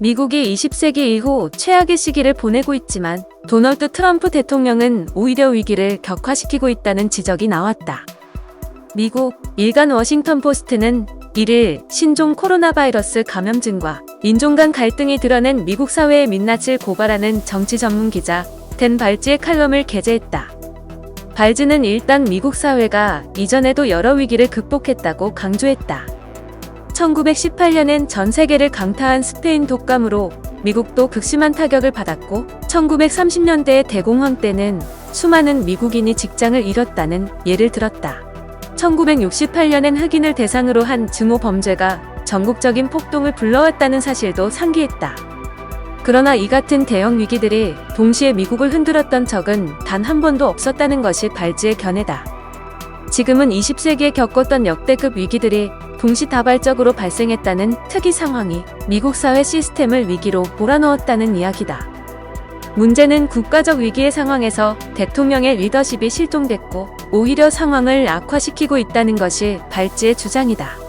미국이 20세기 이후 최악의 시기를 보내고 있지만 도널드 트럼프 대통령은 오히려 위기를 격화시키고 있다는 지적이 나왔다. 미국 일간 워싱턴 포스트는 1일 신종 코로나 바이러스 감염증과 인종 간 갈등이 드러낸 미국 사회의 민낯을 고발하는 정치 전문 기자 댄 발지의 칼럼을 게재했다. 발즈는 일단 미국 사회가 이전에도 여러 위기를 극복했다고 강조했다. 1918년엔 전 세계를 강타한 스페인 독감으로 미국도 극심한 타격을 받았고 1930년대의 대공황 때는 수많은 미국인이 직장을 잃었다는 예를 들었다. 1968년엔 흑인을 대상으로 한 증오 범죄가 전국적인 폭동을 불러왔다는 사실도 상기했다. 그러나 이 같은 대형 위기들이 동시에 미국을 흔들었던 적은 단 한 번도 없었다는 것이 발지의 견해다. 지금은 20세기에 겪었던 역대급 위기들이 동시다발적으로 발생했다는 특이 상황이 미국 사회 시스템을 위기로 몰아넣었다는 이야기다. 문제는 국가적 위기의 상황에서 대통령의 리더십이 실종됐고 오히려 상황을 악화시키고 있다는 것이 발지의 주장이다.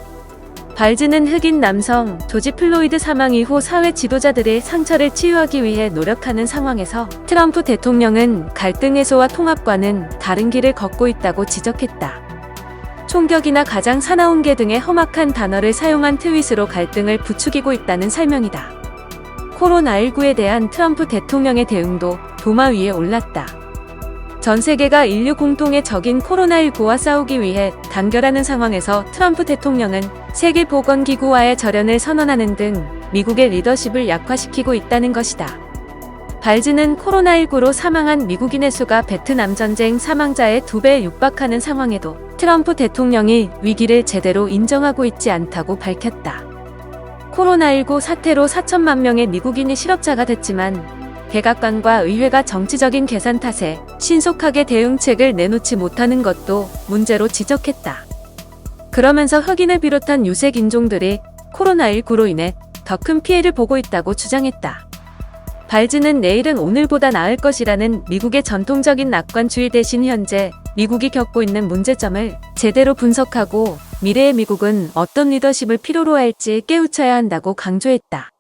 발즈는 흑인 남성 조지 플로이드 사망 이후 사회 지도자들의 상처를 치유하기 위해 노력하는 상황에서 트럼프 대통령은 갈등 해소와 통합과는 다른 길을 걷고 있다고 지적했다. 총격이나 가장 사나운 개 등의 험악한 단어를 사용한 트윗으로 갈등을 부추기고 있다는 설명이다. 코로나19에 대한 트럼프 대통령의 대응도 도마 위에 올랐다. 전 세계가 인류 공통의 적인 코로나19와 싸우기 위해 단결하는 상황에서 트럼프 대통령은 세계보건기구와의 절연을 선언하는 등 미국의 리더십을 약화시키고 있다는 것이다. 발즈는 코로나19로 사망한 미국인의 수가 베트남 전쟁 사망자의 두 배에 육박하는 상황에도 트럼프 대통령이 위기를 제대로 인정하고 있지 않다고 밝혔다. 코로나19 사태로 4천만 명의 미국인이 실업자가 됐지만 백악관과 의회가 정치적인 계산 탓에 신속하게 대응책을 내놓지 못하는 것도 문제로 지적했다. 그러면서 흑인을 비롯한 유색 인종들이 코로나19로 인해 더 큰 피해를 보고 있다고 주장했다. 발즈는 내일은 오늘보다 나을 것이라는 미국의 전통적인 낙관주의 대신 현재 미국이 겪고 있는 문제점을 제대로 분석하고 미래의 미국은 어떤 리더십을 필요로 할지 깨우쳐야 한다고 강조했다.